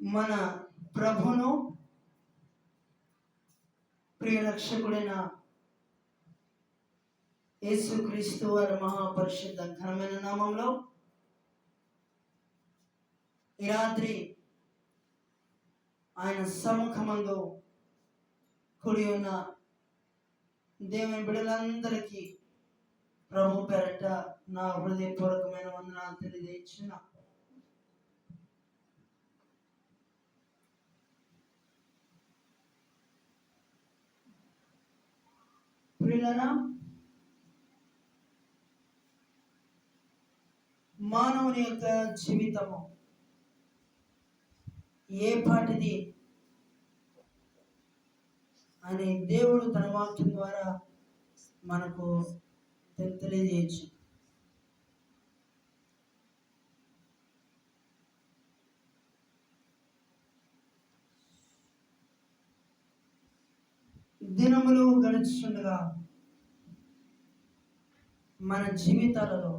మన ప్రభును ప్రియ రక్షకుడైన యేసుక్రీస్తు వారి మహాపరిశుద్ధ ఘనమైన నామంలో ఈ రాత్రి ఆయన సముఖమందు కుడి ఉన్న దేవుని బిడ్డలందరికీ ప్రభు పెరట నా హృదయపూర్వకమైన వందనాలు తెలియజేస్తున్నా. ప్రియులరా మానవుని యొక్క జీవితము ఏ పాటిది అని దేవుడు తన వాక్యం ద్వారా మనకు తెలియజేయచ్చు దినములు గడుచుండగా మన జీవితాలలో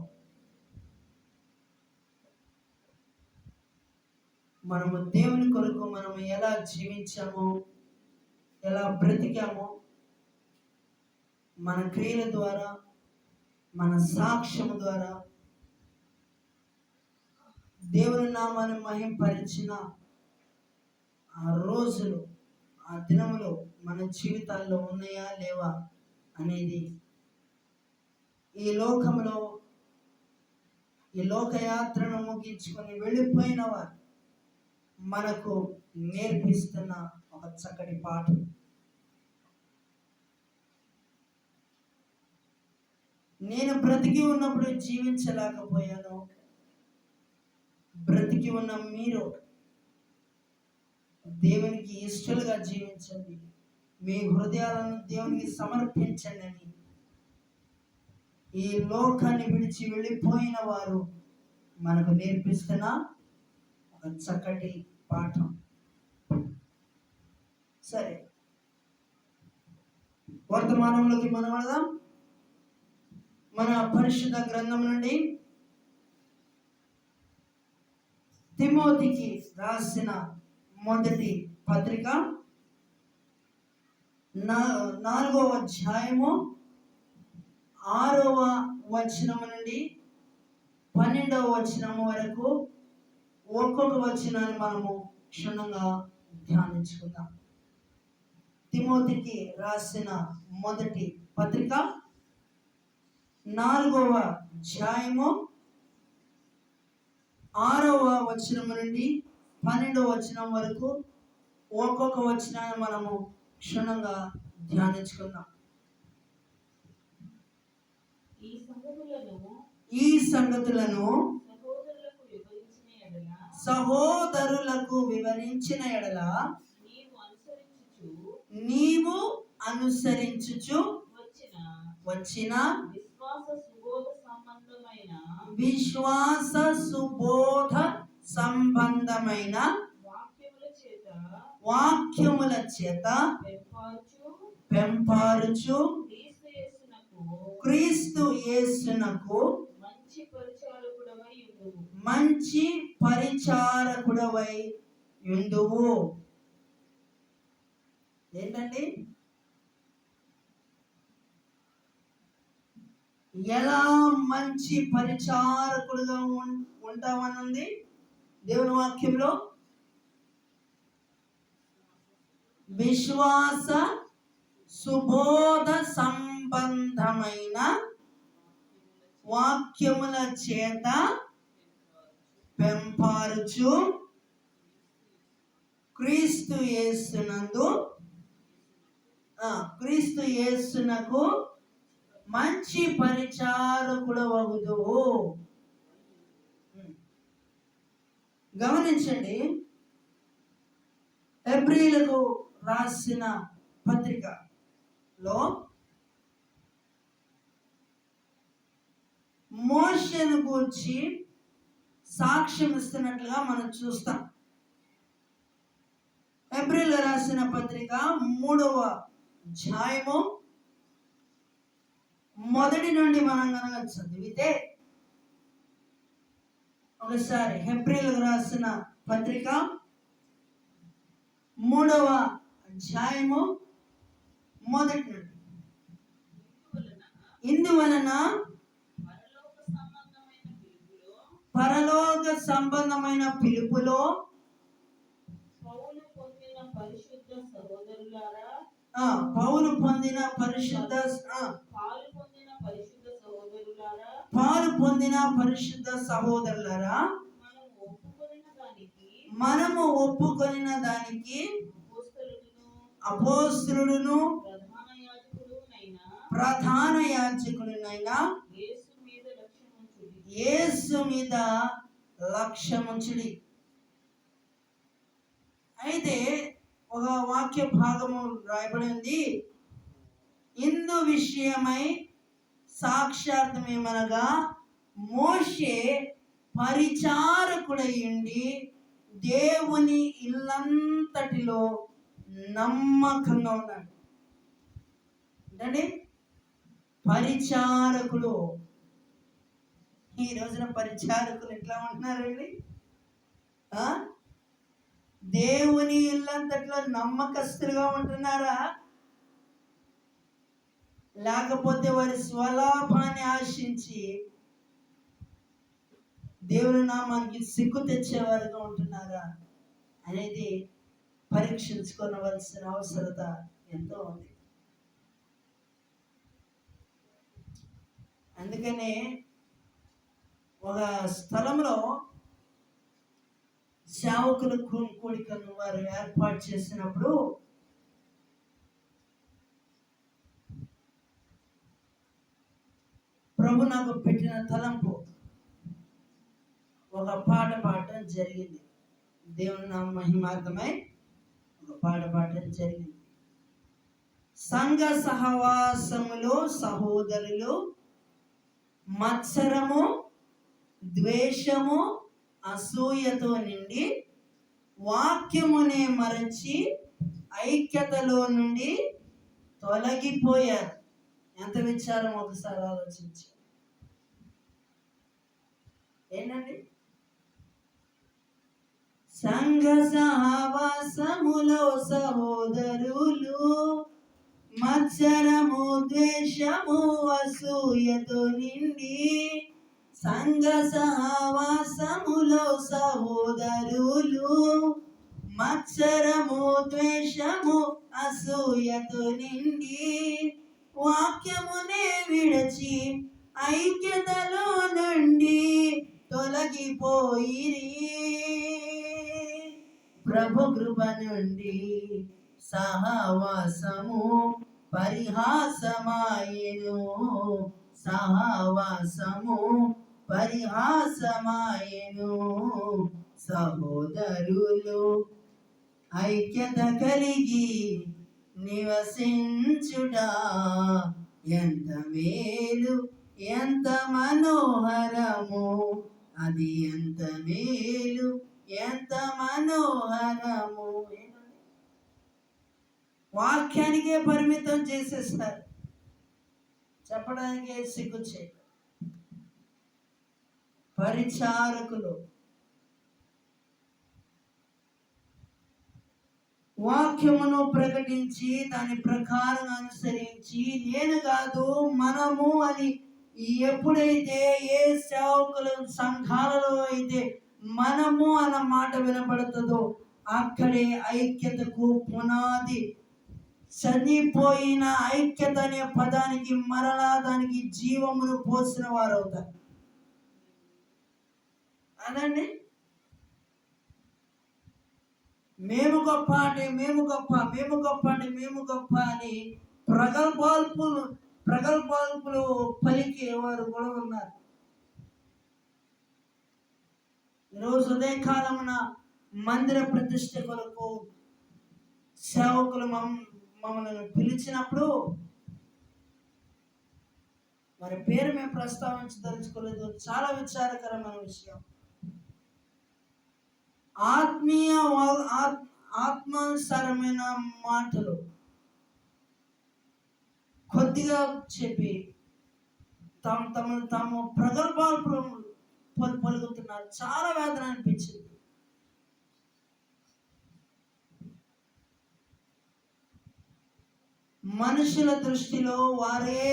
మనము దేవుని కొరకు మనము ఎలా జీవించామో ఎలా బ్రతికామో మన క్రియల ద్వారా మన సాక్ష్యము ద్వారా దేవుని నామాన్ని మహింపరిచిన ఆ రోజులు ఆ దినములో మన జీవితాల్లో ఉన్నాయా లేవా అనేది ఈ లోకంలో ఈ లోకయాత్రను ముగించుకొని వెళ్ళిపోయిన వారు మనకు నేర్పిస్తున్న ఒక చక్కటి పాఠం. నేను బ్రతికి ఉన్నప్పుడు జీవించలేకపోయాను. బ్రతికి ఉన్న మీరు దేవునికి ఇష్టలుగా జీవించండి. మీ హృదయాలను దేవునికి సమర్పించండి. అని ఈ లోకాన్ని విడిచి వెళ్ళిపోయిన వారు మనకు నేర్పిస్తున్న ఒక చక్కటి పాఠం. సరే. వర్తమానంలోకి మనం వెళదాం. మన పరిశుద్ధ గ్రంథం నుండి తిమోతికి రాసిన మొదటి పత్రిక నా నాలుగవ అధ్యాయము ఆరవ వచనము నుండి పన్నెండవ వచనము వరకు ఒక్కొక్క వచనాన్ని మనము క్షుణ్ణంగా ధ్యానించుకుందాం. తిమోతికి రాసిన మొదటి పత్రిక నాలుగవ అధ్యాయము ఆరవ వచనము నుండి పన్నెండవ వచనం వరకు ఒక్కొక్క వచనాన్ని మనము క్షుణ్ణంగా ధ్యానించుకుందాం. ఈ సంగతులను సహోదరులకు వివరించిన ఎడల నీవు అనుసరించుచు వచ్చిన విశ్వాస సుబోధ సంబంధమైన విశ్వాస సుబోధ సంబంధమైన వాక్యముల చేత వాక్యముల చేత పెంపారుచు క్రీస్తు యేసునకు మంచి పరిచారకుడవై ఉండువు ఏంటండి? ఎలా మంచి పరిచారకుడుగా ఉం- ఉంటామనుంది దేవుని వాక్యంలో? విశ్వాస సుబోధ సంబంధమైన వాక్యముల చేత పెంపారుచు క్రీస్తు యేసునందు క్రీస్తు యేసునకు మంచి పరిచారకుడు వగుదువు గమనించండి. ఎబ్రిలకు రాసిన పత్రికలో మోషను గురించి సాక్ష్యం ఇస్తున్నట్లుగా మనం చూస్తాం. ఏప్రిల్ రాసిన పత్రిక మూడవ అధ్యాయము మొదటి నుండి మనం కనుక చదివితే ఒకసారి ఏప్రిల్ రాసిన పత్రిక మూడవ అధ్యాయము మొదటి నుండి. ఇందువలన పరలోక సంబంధమైన పిలుపులో పౌలు పొందిన పరిశుద్ధ పౌలు పొందిన పరిశుద్ధ సహోదరులారా మనము ఒప్పుకొనిన దానికి అపోస్తులుడును ప్రధాన యాజకుడునైన యేసు మీద లక్ష్యముంచుడి. అయితే ఒక వాక్య భాగము రాయబడి ఉంది ఇందు విషయమై సాక్షార్థం ఏమనగా మోషే పరిచారకుడై ఉండి దేవుని ఇల్లంతటిలో నమ్మకంగా ఉన్నాడు అంటే పరిచారకులు. ఈ రోజున పరిచారకులు ఎట్లా ఉంటున్నారండి? ఆ? దేవుని ఇల్లంతట్లో నమ్మకస్తులుగా ఉంటున్నారా? లేకపోతే వారి స్వలాభాన్ని ఆశించి దేవుని నామానికి సిగ్గు తెచ్చేవారుగా ఉంటున్నారా? అనేది పరీక్షించుకోవలసిన అవసరత ఎంతో ఉంది. అందుకనే ఒక స్థలంలో సేవకుల కూడికను వారు ఏర్పాటు చేసినప్పుడు ప్రభు నాకు పెట్టిన తలంపు ఒక పాట పాడటం జరిగింది. దేవుని నా మహిమార్థమై ఒక పాట జరిగింది. సంఘ సహవాసములో సహోదరులు మత్సరము ద్వేషము అసూయతో నిండి వాక్యమునే మరచి ఐక్యతలో నుండి తొలగిపోయారు. ఎంత విచారం ఒకసారి ఆలోచించి ఏంటండి? సంఘ సహవాసములో సహోదరులు మత్సరము ద్వేషము అసూయతో నిండి సంఘ సహవాసములో సహోదరులు మత్సరము ద్వేషము అసూయతో నిండి వాక్యమునే విడచి ఐక్యతలో నుండి తొలగిపోయిరి. ప్రభు కృప నుండి సహవాసము పరిహాసమాయను. సహవాసము పరిహాసమాయను సహోదరులు. ఐక్యత కలిగి నివసించుట ఎంత మేలు ఎంత మనోహరము అది ఎంత మేలు. ఎంత మనోహరము. వాక్యానికే పరిమితం చేసేస్తారు. చెప్పడానికే సిగ్గుచ్చే పరిచారకులు. వాక్యమును ప్రకటించి దాని ప్రకారం అనుసరించి నేను కాదు మనము అని ఎప్పుడైతే ఏ సేవకులు సంఘాలలో అయితే మనము అన్న మాట వినబడుతుందో అక్కడే ఐక్యతకు పునాది. చనిపోయిన ఐక్యత అనే పదానికి మరలా దానికి జీవమును పోసిన వారు అవుతారు అదండి మేము గొప్ప అంటే మేము గొప్ప మేము గొప్ప అంటే మేము గొప్ప అని ప్రగల్భాల్పులు ప్రగల్భాల్పులు పలికే వారు కూడా ఉన్నారు. ఈరోజు ఉదయ కాలమున మందిర ప్రతిష్ట కొరకు సేవకులు మమ్ మమ్మల్ని పిలిచినప్పుడు మరి పేరు మేము ప్రస్తావించదలుచుకోలేదు. చాలా విచారకరమైన విషయం. ఆత్మీయ ఆత్మానుసారమైన మాటలు కొద్దిగా చెప్పి తమ తమను తాము ప్రగల్భాలు పలు పలుకుతున్నారు చాలా వేదన అనిపించింది. మనుషుల దృష్టిలో వారే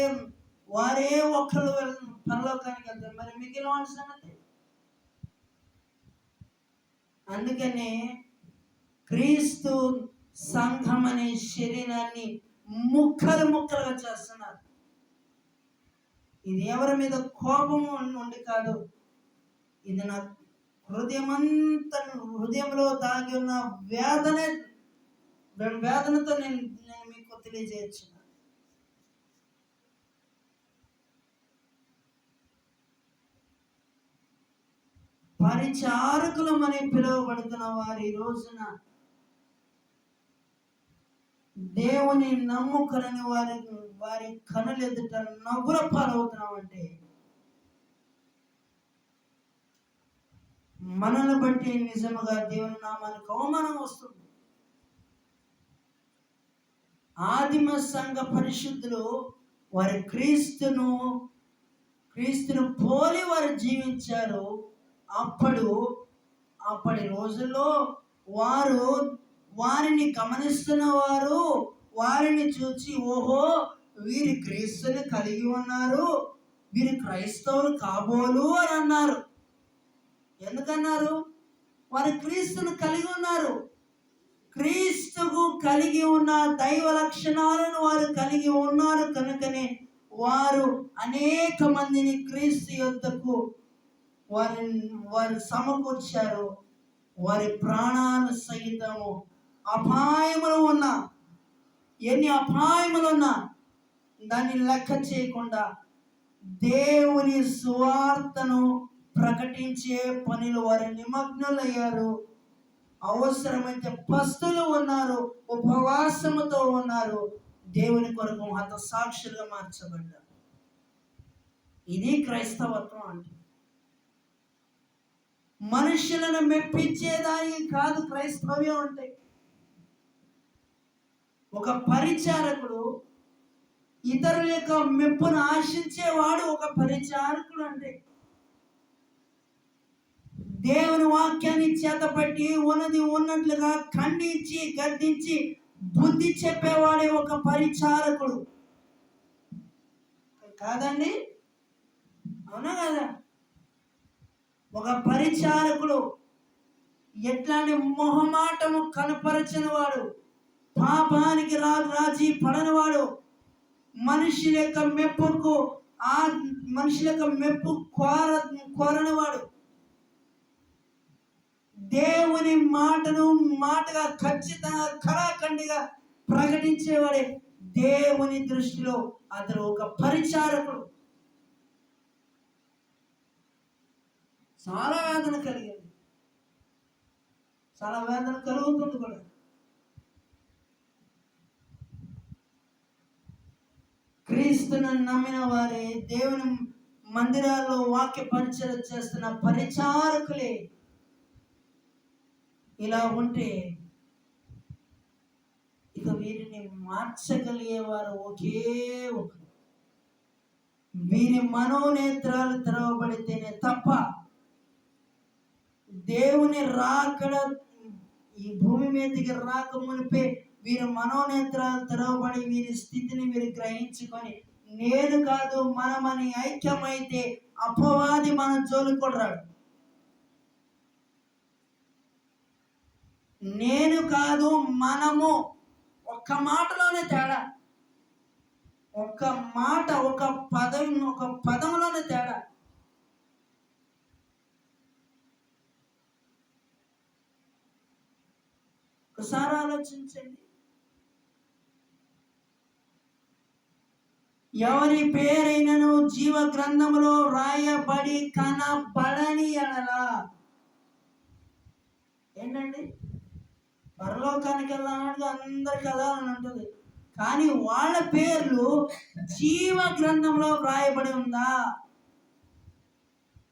వారే ఒక్కరు పరలోకానికి వెళ్తారు. మరి మిగిలిన వాళ్ళ సంగతి? అందుకనే క్రీస్తు సంఘం అనే శరీరాన్ని ముక్కలు ముక్కలుగా చేస్తున్నారు. ఇది ఎవరి మీద కోపము ఉండి కాదు ఇది నా హృదయమంతా హృదయంలో దాగి ఉన్న వేదన వేదనతో నేను నేను మీకు తెలియజేయచ్చు పరిచారకులమని పిలువబడుతున్న వారి రోజున దేవుని నమ్ముకరని వారి వారి కనులెదుట నవ్వుల పాలవుతున్నామంటే మనల్ని బట్టి నిజముగా దేవుని నామానికి అవమానం వస్తుంది. ఆదిమ సంఘ పరిశుద్ధులు వారి క్రీస్తును క్రీస్తును పోలి వారు జీవించారు. అప్పుడు అప్పటి రోజుల్లో వారు వారిని గమనిస్తున్న వారు వారిని చూచి ఓహో వీరి క్రీస్తుని కలిగి ఉన్నారు. వీరు క్రైస్తవులు కాబోలు అని అన్నారు. ఎందుకన్నారు? వారు క్రీస్తును కలిగి ఉన్నారు. క్రీస్తుకు కలిగి ఉన్న దైవ లక్షణాలను వారు కలిగి ఉన్నారు కనుకనే వారు అనేక మందిని క్రీస్తు యొద్దకు వారి వారు సమకూర్చారు. వారి ప్రాణాలు సహితము అపాయములు ఉన్నా ఎన్ని అపాయములు ఉన్నా దాన్ని లెక్క చేయకుండా దేవుని సువార్తను ప్రకటించే పనిలో వారు నిమగ్నులయ్యారు. అవసరమైతే పస్తులు ఉన్నారు ఉపవాసముతో ఉన్నారు. దేవుని కొరకు హత సాక్షులుగా మార్చబడ్డారు. ఇది క్రైస్తవత్వం అంటే మనుషులను మెప్పించేదానికి కాదు క్రైస్తవ్యం అంటే. ఒక పరిచారకుడు ఇతరుల యొక్క మెప్పును ఆశించేవాడు ఒక పరిచారకుడు అంటే. దేవుని వాక్యాన్ని చేతపట్టి ఉన్నది ఉన్నట్లుగా ఖండించి గద్దించి బుద్ధి చెప్పేవాడే ఒక పరిచారకుడు. కాదండి? అవునా కదా? ఒక పరిచారకుడు ఎట్లాంటి మొహమాటము కనపరచని వాడు పాపానికి రాజు రాజీ పడనివాడు మనిషి యొక్క మెప్పుకు ఆ మనిషి యొక్క మెప్పు కోర కోరనివాడు. దేవుని మాటను మాటగా ఖచ్చితంగా ఖరాఖండిగా ప్రకటించేవాడే దేవుని దృష్టిలో అతను ఒక పరిచారకుడు. చాలా వేదన కలిగింది. చాలా వేదన కలుగుతుంది కూడా. క్రీస్తును నమ్మిన వారే దేవుని మందిరాల్లో వాక్య పరిచయం చేస్తున్న పరిచారకులే. ఇలా ఉంటే ఇక వీరిని మార్చగలిగేవారు ఒకే ఒకరు. వీరి మనోనేత్రాలు తెరవబడితేనే తప్ప దేవుని రాకడ ఈ భూమి మీదకి రాక మునిపే వీరి మనోనేత్రాలు తెరవబడి వీరి స్థితిని వీరు గ్రహించుకొని నేను కాదు మనమని ఐక్యమైతే అపవాది మన జోలికి నేను కాదు మనము. ఒక్క మాటలోనే తేడా. ఒక్క మాట ఒక పదం ఒక పదంలోనే తేడా. ఒకసారి ఆలోచించండి. ఎవరి పేరైనను జీవ గ్రంథములో రాయబడి కనబడని అనలా ఏంటండి? పరలోకానికి వెళ్ళాలంటే అందరికి వెళ్ళాలని ఉంటుంది. కానీ వాళ్ళ పేర్లు జీవ గ్రంథంలో వ్రాయబడి ఉందా?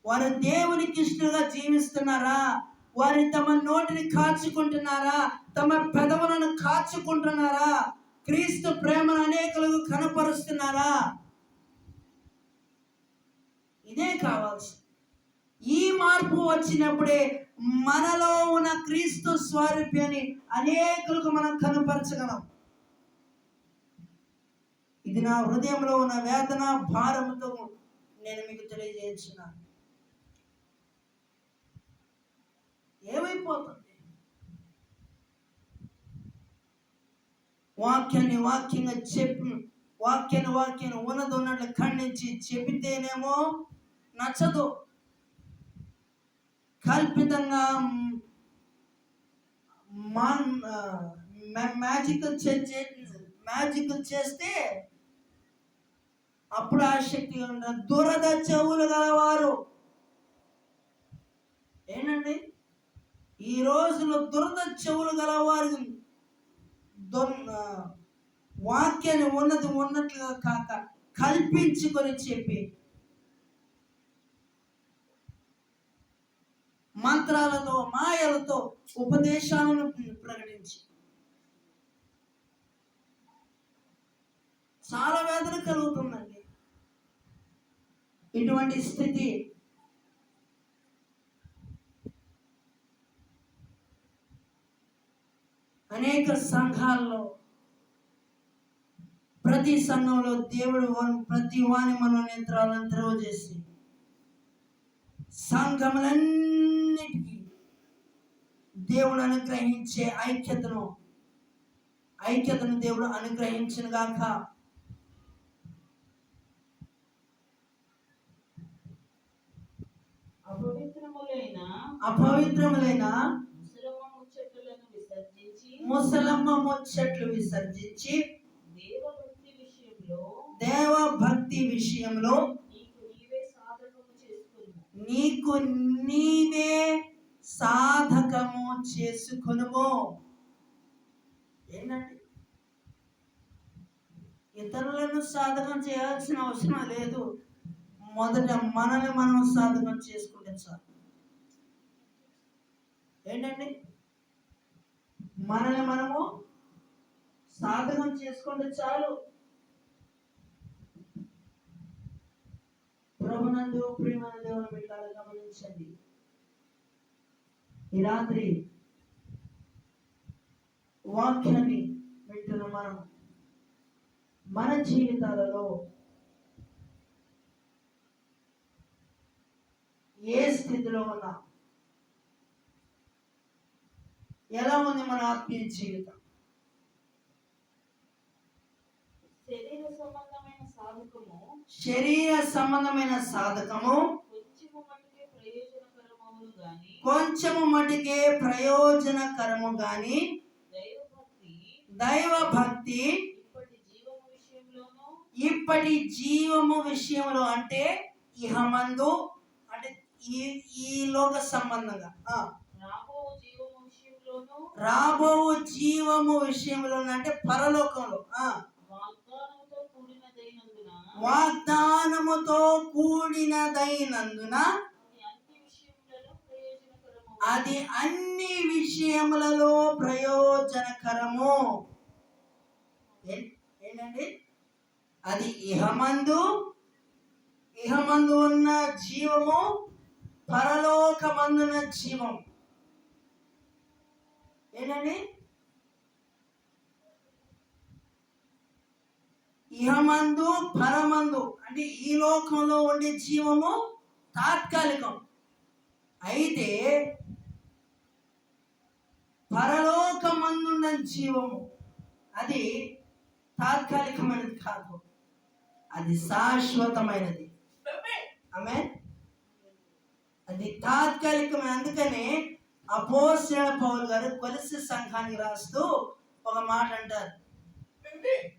వారు దేవునికి ఇష్టలుగా జీవిస్తున్నారా? వారి తమ నోటిని కాచుకుంటున్నారా? తమ పెదవులను కాచుకుంటున్నారా? క్రీస్తు ప్రేమను అనేకులకు కనపరుస్తున్నారా? ఇదే కావాల్సి ఈ మార్పు వచ్చినప్పుడే మనలో ఉన్న క్రీస్తు స్వారూప్యాన్ని అనేకులకు మనం కనపరచగలం. ఇది నా హృదయంలో ఉన్న వేదన భారంతో నేను మీకు తెలియజేస్తున్నాను. ఏమైపోతుంది? వాక్యాన్ని వాక్యంగా చెప్పి వాక్యాన్ని వాక్యాన్ని ఉన్నది ఉన్నట్లు ఖండించి చెబితేనేమో నచ్చదు. కల్పితంగా మ్యాజిక్ మ్యాజికల్ చేస్తే అప్పుడు ఆ ఉన్న దురద చెవులు గలవారు. ఏంటండి? ఈ రోజులో దురద చెవులు గలవారు వాక్యాన్ని ఉన్నది ఉన్నట్లుగా కాక కల్పించుకొని చెప్పి మంత్రాలతో మాయలతో ఉపదేశాలను ప్రకటించి. చాలా వేదన కలుగుతుందండి. ఇటువంటి స్థితి అనేక సంఘాల్లో ప్రతి సంఘంలో దేవుడు వన్- ప్రతి వాని మనోనేత్రాలను తెరవజేసి సంఘములన్నీ దేవుడు అనుగ్రహించే ఐక్యతను ఐక్యతను దేవుడు అనుగ్రహించిన గాక. అపవిత్రములైన అపవిత్రములైన ముసలమ్మ ముచ్చట్లు విసర్జించి దేవభక్తి విషయంలో దేవ భక్తి విషయంలో నీకు నీవే సాధకము చేసుకును చేసుకొనుము. ఏంటండి? ఇతరులను సాధకం చేయాల్సిన అవసరం లేదు. మొదట మనల్ని మనం సాధకం చేసుకుంటే చాలు ఏంటండి? మనల్ని మనము సాధకం చేసుకుంటే చాలు. ప్రభునందు ప్రేమ దేవుని బిడ్డలు గమనించండి. ఈ రాత్రి వాక్యాన్ని వింటున్న మనం. మన జీవితాలలో ఏ స్థితిలో ఉన్నా ఎలా ఉంది మన ఆత్మీయ జీవితం? శరీర సంబంధమైన సాధకము శరీర సంబంధమైన సాధకము కొంచెము మట్టుకే ప్రయోజనకరమవును గాని కొంచెము మటుకే ప్రయోజనకరము గాని దైవభక్తి దైవ భక్తి ఇప్పటి జీవము విషయంలో అంటే ఇహమందు అంటే ఈ ఈ లోక సంబంధంగా రాబో జీవము విషయంలో అంటే పరలోకంలో వాగ్దానముతో కూడినదైనందున అది అన్ని విషయములలో ప్రయోజనకరము. ఏంటండి అది ఇహమందు ఇహమందు ఉన్న జీవము పరలోకమందున జీవం ఏంటండి ఇహమందు పరమందు అంటే ఈ లోకంలో ఉండే జీవము తాత్కాలికం. అయితే పరలోకమందున్న జీవము. అది తాత్కాలికమైనది కాదు. అది శాశ్వతమైనది. ఆమె అది తాత్కాలికమైన అందుకనే అపోసిన పౌల్ గారు కొలిసి సంఘానికి రాస్తూ ఒక మాట అంటారు.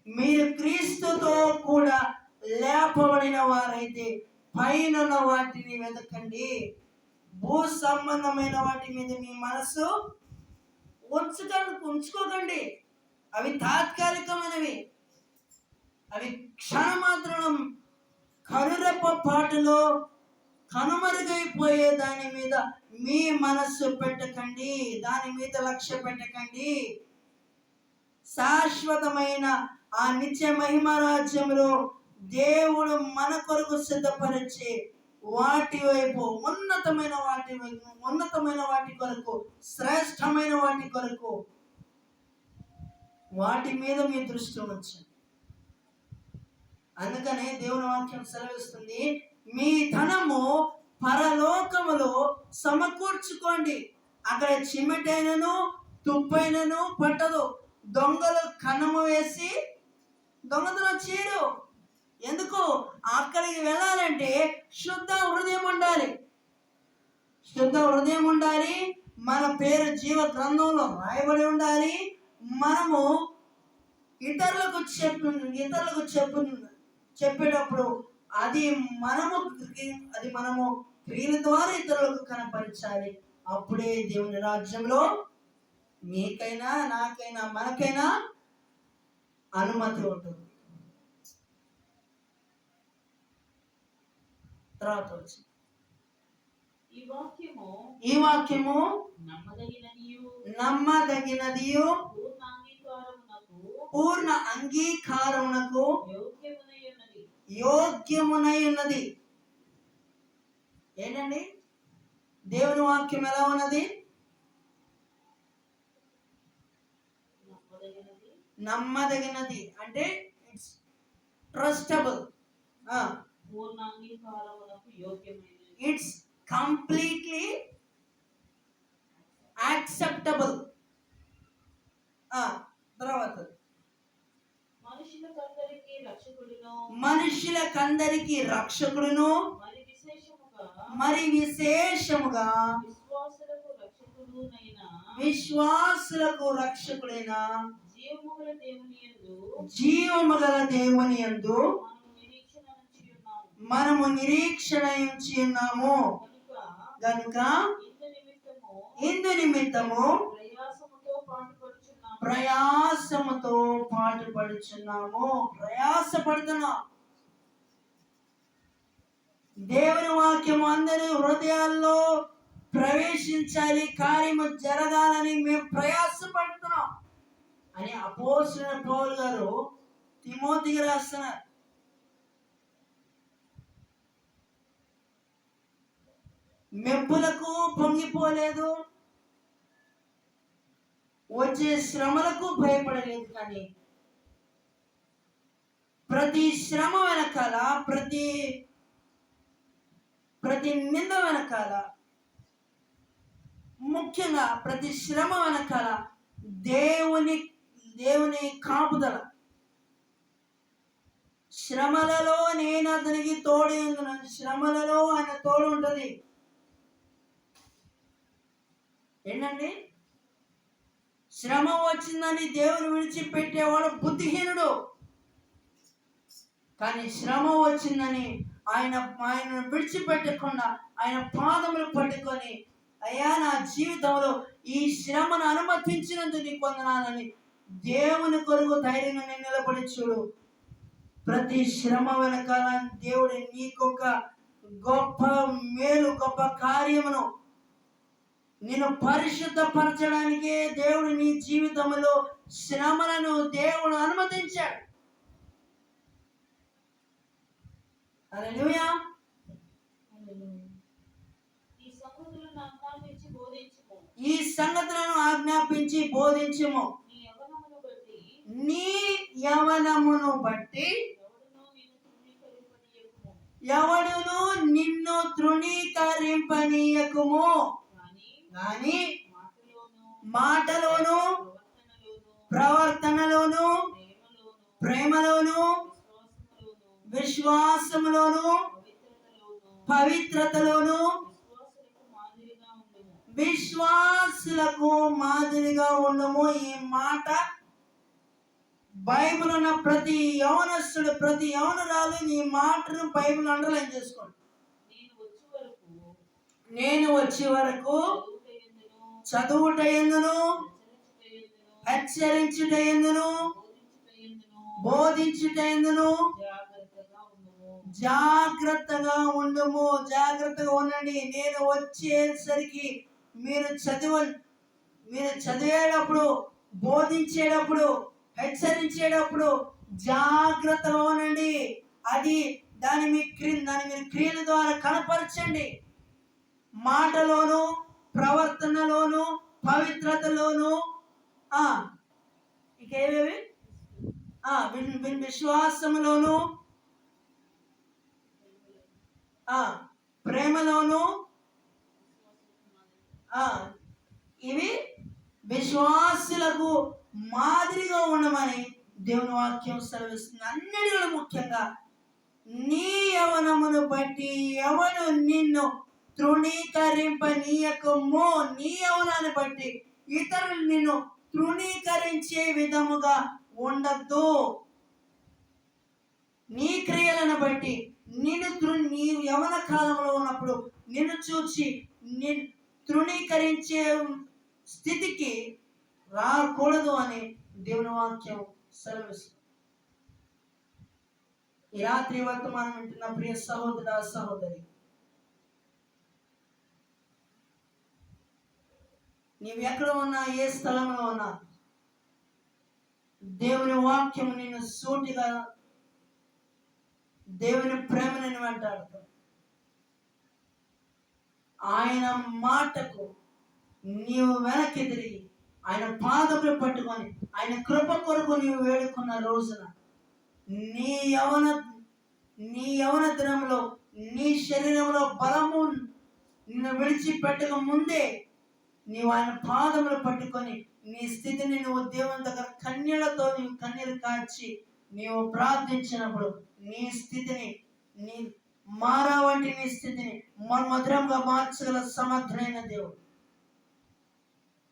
మీరు క్రీస్తుతో కూడా లేపబడిన వారైతే పైన వాటిని వెతకండి. భూ సంబంధమైన వాటి మీద మీ మనసు ఉంచుకొని ఉంచుకోకండి. అవి తాత్కాలికమైనవి. అవి క్షణమాత్రం కనురెప్ప పాటులో కనుమరుగైపోయే దాని మీద మీ మనస్సు పెట్టకండి దాని మీద లక్ష్య పెట్టకండి. శాశ్వతమైన ఆ నిత్య మహిమ రాజ్యంలో దేవుడు మన కొరకు సిద్ధపరిచే వాటి వైపు ఉన్నతమైన వాటి వైపు ఉన్నతమైన వాటి కొరకు శ్రేష్టమైన వాటి కొరకు వాటి మీద మీ దృష్టి ఉంచండి. అందుకనే దేవుని వాక్యం సెలవిస్తుంది మీ ధనము పరలోకములో సమకూర్చుకోండి. అక్కడ చిమ్మెటైనను తుప్పైనను పట్టదు. దొంగలు కన్నము వేసి దొంగతనం చేయరు. ఎందుకు? అక్కడికి వెళ్ళాలంటే శుద్ధ హృదయం ఉండాలి. శుద్ధ హృదయం ఉండాలి మన పేరు జీవ గ్రంథంలో రాయబడి ఉండాలి మనము ఇతరులకు చెప్పు ఇతరులకు చెప్పు చెప్పేటప్పుడు అది మనము అది మనము క్రియల ద్వారా ఇతరులకు కనపరచాలి. అప్పుడే దేవుని రాజ్యంలో మీకైనా నాకైనా మనకైనా అనుమతి ఉంటుంది. తర్వాత వచ్చి ఈ వాక్యము ఈ వాక్యము నమ్మదగినదియు. నమ్మదగినదియు పూర్ణాంగీకారమునకు పూర్ణ అంగీకారమునకు యోగ్యమునై ఉన్నది ఏంటండి? దేవుని వాక్యం ఎలా ఉన్నది? నమ్మదగినది. నమ్మదగినది. అంటే ఇట్స్ ట్రస్టబుల్ యోగ్యమైనది. ఇట్స్ కంప్లీట్లీ యాక్సెప్టబుల్ తర్వాత. మనుషులకందరికీ రక్షకుడును. మనుషులకందరికి రక్షకుడును. మరి విశేషముగా మరి విశేషముగా విశ్వాసులకు రక్షకుడునైన విశ్వాసులకు రక్షకుడైన జీవముగల దేవుని యందు జీవము గల దేవుని యందు మనము నిరీక్షణ నుంచి ఉన్నాము మనము నిరీక్షణ ఉన్నాము. కనుక గనుక ఇందు నిమిత్తము ప్రయాసముతో పాటు పడుచున్నాము ప్రయాస ప్రయాసపడుతున్నాం. దేవుని వాక్యం అందరి హృదయాల్లో ప్రవేశించాలి కార్యము జరగాలని మేము ప్రయాసపడుతున్నాం. అని అపోసిన పౌల్ గారు తిమోతికి రాస్తున్నారు. మెప్పులకు పొంగిపోలేదు. వచ్చే శ్రమలకు భయపడలేదు కానీ ప్రతి శ్రమ వెనకాల ప్రతి ప్రతి నింద వెనకాల ముఖ్యంగా ప్రతి శ్రమ వెనకాల దేవుని దేవుని కాపుదల. శ్రమలలో నేను అతనికి తోడు శ్రమలలో ఆయన తోడు ఉంటుంది. ఏంటండి? శ్రమ వచ్చిందని దేవుని విడిచిపెట్టేవాడు బుద్ధిహీనుడు. కానీ శ్రమ వచ్చిందని ఆయన ఆయన విడిచిపెట్టకుండా ఆయన పాదములు పట్టుకొని అయ్యా నా జీవితంలో ఈ శ్రమను అనుమతించినందుకు నీకు వందనాలని దేవుని కొరకు ధైర్యంగా నేను నిలబడి చూడు. ప్రతి శ్రమ వెనకాల దేవుడు నీకొక గొప్ప మేలు గొప్ప కార్యమును నేను పరిశుద్ధపరచడానికే దేవుడు నీ జీవితంలో శ్రమలను దేవుడు అనుమతించాడు. ఈ సంగతులను ఆజ్ఞాపించి బోధించుము. నీ యవనమును బట్టి. ఎవడును నిన్ను తృణీకరింపనీయకుము. కానీ మాటలోను ప్రవర్తనలోను ప్రేమలోను విశ్వాసములోను పవిత్రతలోను విశ్వాసులకు మాదిరిగా ఉండుము. ఈ మాట బైబిల్ ఉన్న ప్రతి యవనస్తుడు ప్రతి యవనరాలు ఈ మాటను బైబిల్ అండర్లైన్ చేసుకోండి. నేను వచ్చే వరకు చదువుట ఎందును హెచ్చరించుట ఎందును బోధించుట ఎందును జాగ్రత్తగా ఉండము. జాగ్రత్తగా ఉండండి. నేను వచ్చేసరికి మీరు చదువు మీరు చదివేటప్పుడు బోధించేటప్పుడు హెచ్చరించేటప్పుడు జాగ్రత్తగా ఉండండి. అది దాని మీ క్రి దాని మీరు క్రియల ద్వారా కనపరచండి. మాటలోను ప్రవర్తనలోను పవిత్రతలోను ఇంకేవేవి? ఆ విన్- విశ్వాసములోను ఆ ప్రేమలోను ఆ ఇవి విశ్వాసులకు మాదిరిగా ఉండమని దేవుని వాక్యం సెలవిస్తుంది. అన్నిటిలో ముఖ్యంగా నీ యవనమును బట్టి ఎవడు నిన్ను తృణీకరింపనీయకమో నీ యవనాన్ని బట్టి ఇతరులు నిన్ను తృణీకరించే విధముగా ఉండద్దు. నీ క్రియలను బట్టి నిన్ను తృ నీ యవన కాలంలో ఉన్నప్పుడు నిన్ను చూసి ని తృణీకరించే స్థితికి రాకూడదు అని దేవుని వాక్యం సెలవిస్తుంది. ఈ రాత్రి వర్తమానం వింటున్న ప్రియ సహోదర సహోదరి నీవు ఎక్కడ ఉన్నా ఏ స్థలంలో ఉన్నా దేవుని వాక్యం నిన్ను సూటిగా దేవుని ప్రేమ నేను వెంటాడుతా ఆయన మాటకు నీవు వెనక్కి తిరిగి ఆయన పాదములు పట్టుకొని ఆయన కృప కొరకు నీవు వేడుకున్న రోజున నీ యవన నీ యవన దినంలో నీ శరీరంలో బలము నిన్ను విడిచిపెట్టక ముందే నీవు ఆయన పాదములు పట్టుకొని నీ స్థితిని నువ్వు దేవుని దగ్గర కన్యలతో నీవు కన్నీరు కాచి నీవు ప్రార్థించినప్పుడు నీ స్థితిని నీ మారావంటి నీ స్థితిని మధురంగా మార్చగల సమర్థుడైన దేవుడు.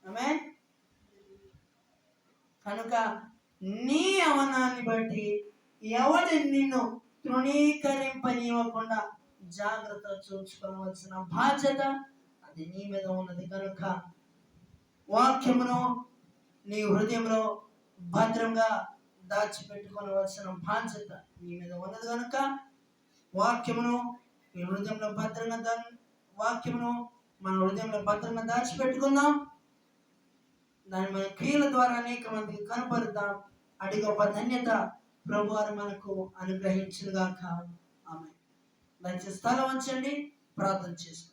ఆమె కనుక నీ అవనాన్ని బట్టి ఎవడు నిన్ను తృణీకరింపనివ్వకుండా జాగ్రత్త చూసుకోవలసిన బాధ్యత అది నీ మీద ఉన్నది కనుక వాక్యమును నీ హృదయంలో భద్రంగా దాచిపెట్టుకోవలసిన బాధ్యత నీ మీద ఉన్నది కనుక వాక్యమును నీ హృదయంలో భద్రంగా దా వాక్యమును మన హృదయంలో భద్రంగా దాచిపెట్టుకుందాం. దాన్ని మన క్రియల ద్వారా అనేక మందికి కనపరుద్దాం. అడి గొప్ప ధన్యత ప్రభు వారు మనకు అనుగ్రహించుగాక ఆమె దయచేసి స్థలం వచ్చండి ప్రార్థన చేసుకోండి